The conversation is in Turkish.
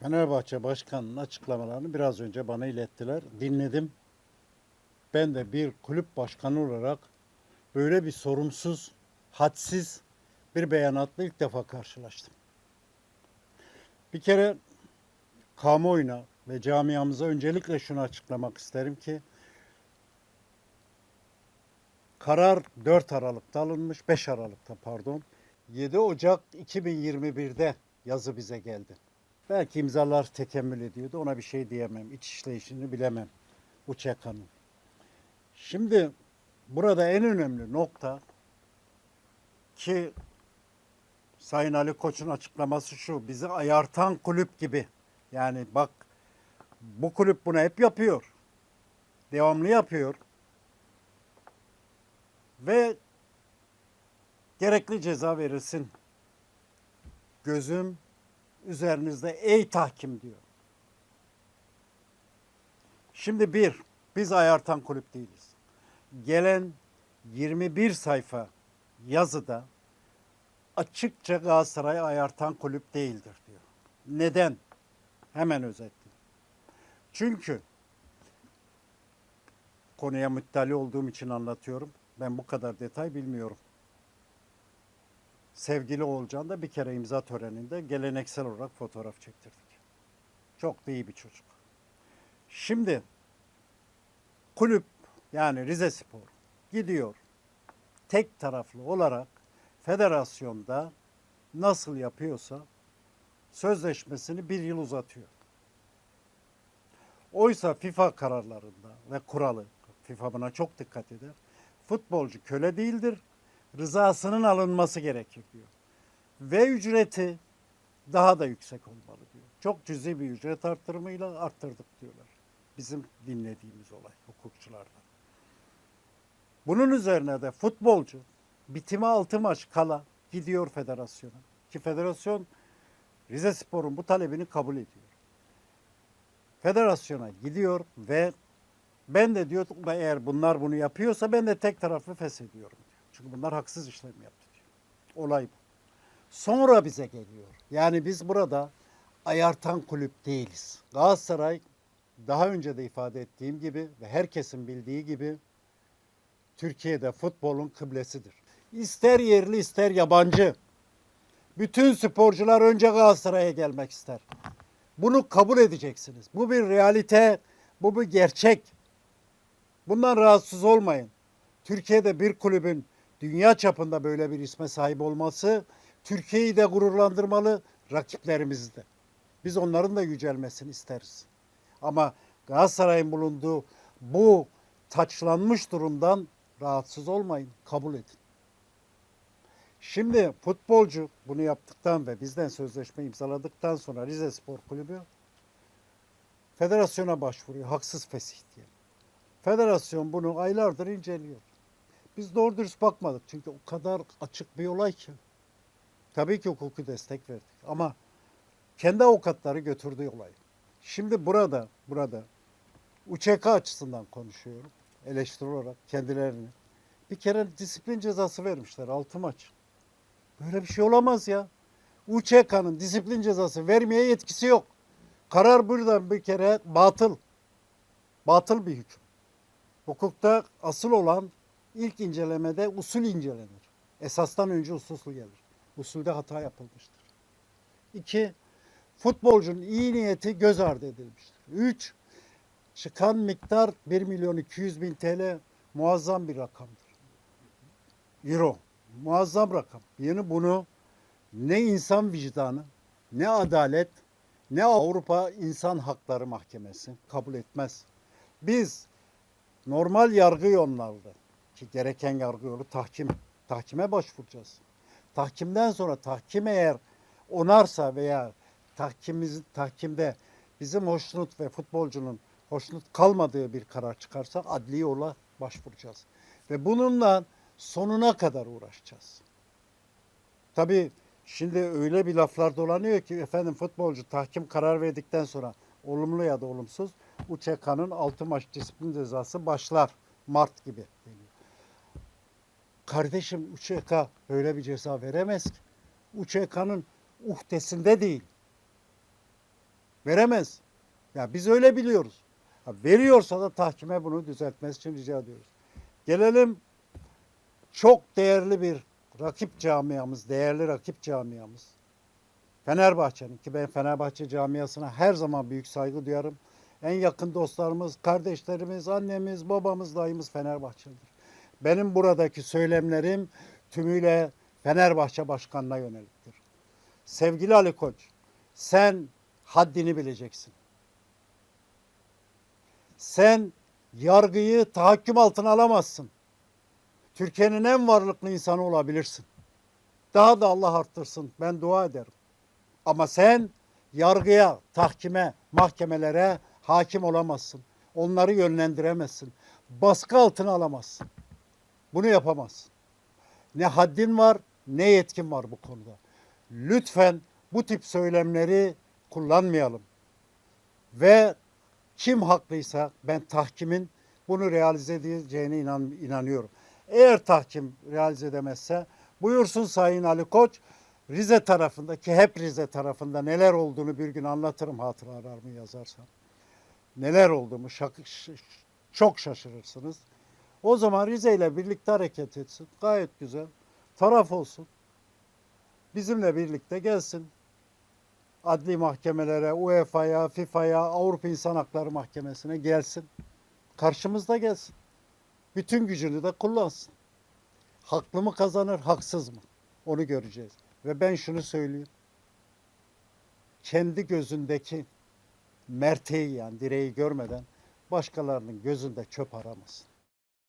Fenerbahçe Başkanı'nın açıklamalarını biraz önce bana ilettiler. Dinledim. Ben de bir kulüp başkanı olarak böyle bir sorumsuz, hadsiz bir beyanatla ilk defa karşılaştım. Bir kere kamuoyuna ve camiamıza öncelikle şunu açıklamak isterim ki karar 4 Aralık'ta alınmış, 5 Aralık'ta pardon. 7 Ocak 2021'de yazı bize geldi. Belki imzalar tekemmül ediyordu. Ona bir şey diyemem. İç işleyişini bilemem. UÇK'nın. Şimdi burada en önemli nokta ki Sayın Ali Koç'un açıklaması şu. Bizi ayartan kulüp gibi. Yani bak bu kulüp bunu hep yapıyor. Devamlı yapıyor. Ve gerekli ceza verilsin. Gözüm üzerinizde ey tahkim diyor. Şimdi bir, biz ayartan kulüp değiliz. Gelen 21 sayfa yazıda açıkça Galatasaray ayartan kulüp değildir diyor. Neden? Hemen özetleyeyim. Çünkü konuya müttali olduğum için anlatıyorum. Ben bu kadar detay bilmiyorum. Sevgili Oğulcan da bir kere imza töreninde geleneksel olarak fotoğraf çektirdik. Çok da iyi bir çocuk. Şimdi kulüp yani Rize Spor gidiyor tek taraflı olarak federasyonda nasıl yapıyorsa sözleşmesini bir yıl uzatıyor. Oysa FIFA kararlarında ve kuralı, FIFA buna çok dikkat eder. Futbolcu köle değildir, rızasının alınması gerekir diyor. Ve ücreti daha da yüksek olmalı diyor. Çok cüzi bir ücret arttırımıyla arttırdık diyorlar. Bizim dinlediğimiz olay hukukçulardan. Bunun üzerine de futbolcu bitime altı maç kala gidiyor federasyona. Ki federasyon Rize Spor'un bu talebini kabul ediyor. Federasyona gidiyor ve ben de diyor eğer bunlar bunu yapıyorsa ben de tek taraflı feshediyorum diyor. Çünkü bunlar haksız işlem yaptı diyor. Olay bu. Sonra bize geliyor. Yani biz burada ayartan kulüp değiliz. Galatasaray daha önce de ifade ettiğim gibi ve herkesin bildiği gibi Türkiye'de futbolun kıblesidir. İster yerli ister yabancı. Bütün sporcular önce Galatasaray'a gelmek ister. Bunu kabul edeceksiniz. Bu bir realite, bu bir gerçek. Bundan rahatsız olmayın. Türkiye'de bir kulübün dünya çapında böyle bir isme sahip olması Türkiye'yi de gururlandırmalı, rakiplerimizi de. Biz onların da yücelmesini isteriz. Ama Galatasaray'ın bulunduğu bu taçlanmış durumdan rahatsız olmayın, kabul edin. Şimdi futbolcu bunu yaptıktan ve bizden sözleşme imzaladıktan sonra Rize Spor Kulübü federasyona başvuruyor. Haksız fesih diye. Federasyon bunu aylardır inceliyor. Biz doğru dürüst bakmadık çünkü o kadar açık bir olay ki. Tabii ki hukuki destek verdik ama kendi avukatları götürdü olayı. Şimdi burada, burada UÇK açısından konuşuyorum. Eleştiri olarak kendilerini. Bir kere disiplin cezası vermişler 6 maç. Böyle bir şey olamaz ya. UÇK'nın disiplin cezası vermeye yetkisi yok. Karar buradan bir kere batıl. Batıl bir hüküm. Hukukta asıl olan ilk incelemede usul incelenir. Esastan önce usul gelir. Usulde hata yapılmıştır. İki, futbolcunun iyi niyeti göz ardı edilmiştir. Üç, çıkan miktar 1 milyon 200 bin TL muazzam bir rakamdır. Euro. Muazzam rakam. Yani bunu ne insan vicdanı, ne adalet, ne Avrupa İnsan Hakları Mahkemesi kabul etmez. Biz normal yargı yollarında ki gereken yargı yolu tahkim, tahkime başvuracağız. Tahkimden sonra tahkim eğer onarsa veya tahkimimiz, tahkimde bizim hoşnut ve futbolcunun hoşnut kalmadığı bir karar çıkarsa adli yola başvuracağız. Ve bununla sonuna kadar uğraşacağız. Tabii şimdi öyle bir laflar dolanıyor ki efendim futbolcu tahkim karar verdikten sonra olumlu ya da olumsuz UÇK'nın 6 maç disiplin cezası başlar. Mart gibi geliyor. Kardeşim UÇK böyle bir ceza veremez ki. UÇK'nın uhdesinde değil. Veremez. Ya biz öyle biliyoruz. Ha, veriyorsa da tahkime bunu düzeltmesi için rica ediyoruz. Gelelim çok değerli bir rakip camiamız, değerli rakip camiamız. Fenerbahçe'nin ki ben Fenerbahçe camiasına her zaman büyük saygı duyarım. En yakın dostlarımız, kardeşlerimiz, annemiz, babamız, dayımız Fenerbahçelidir. Benim buradaki söylemlerim tümüyle Fenerbahçe Başkanı'na yöneliktir. Sevgili Ali Koç, sen haddini bileceksin. Sen yargıyı tahakküm altına alamazsın. Türkiye'nin en varlıklı insanı olabilirsin. Daha da Allah arttırsın. Ben dua ederim. Ama sen yargıya, tahkime, mahkemelere hakim olamazsın. Onları yönlendiremezsin. Baskı altına alamazsın. Bunu yapamazsın. Ne haddin var, ne yetkin var bu konuda. Lütfen bu tip söylemleri kullanmayalım. Ve kim haklıysa ben tahkimin bunu realize edeceğine inan, inanıyorum. Eğer tahkim realize edemezse buyursun Sayın Ali Koç Rize tarafında ki hep Rize tarafında neler olduğunu bir gün anlatırım hatıralarımı yazarsam. Neler olduğumu şak- çok şaşırırsınız. O zaman Rize ile birlikte hareket etsin. Gayet güzel. Taraf olsun. Bizimle birlikte gelsin. Adli mahkemelere, UEFA'ya, FIFA'ya, Avrupa İnsan Hakları Mahkemesi'ne gelsin. Karşımızda gelsin. Bütün gücünü de kullansın. Haklı mı kazanır, haksız mı? Onu göreceğiz. Ve ben şunu söyleyeyim. Kendi gözündeki merteği yani direği görmeden başkalarının gözünde çöp aramasın.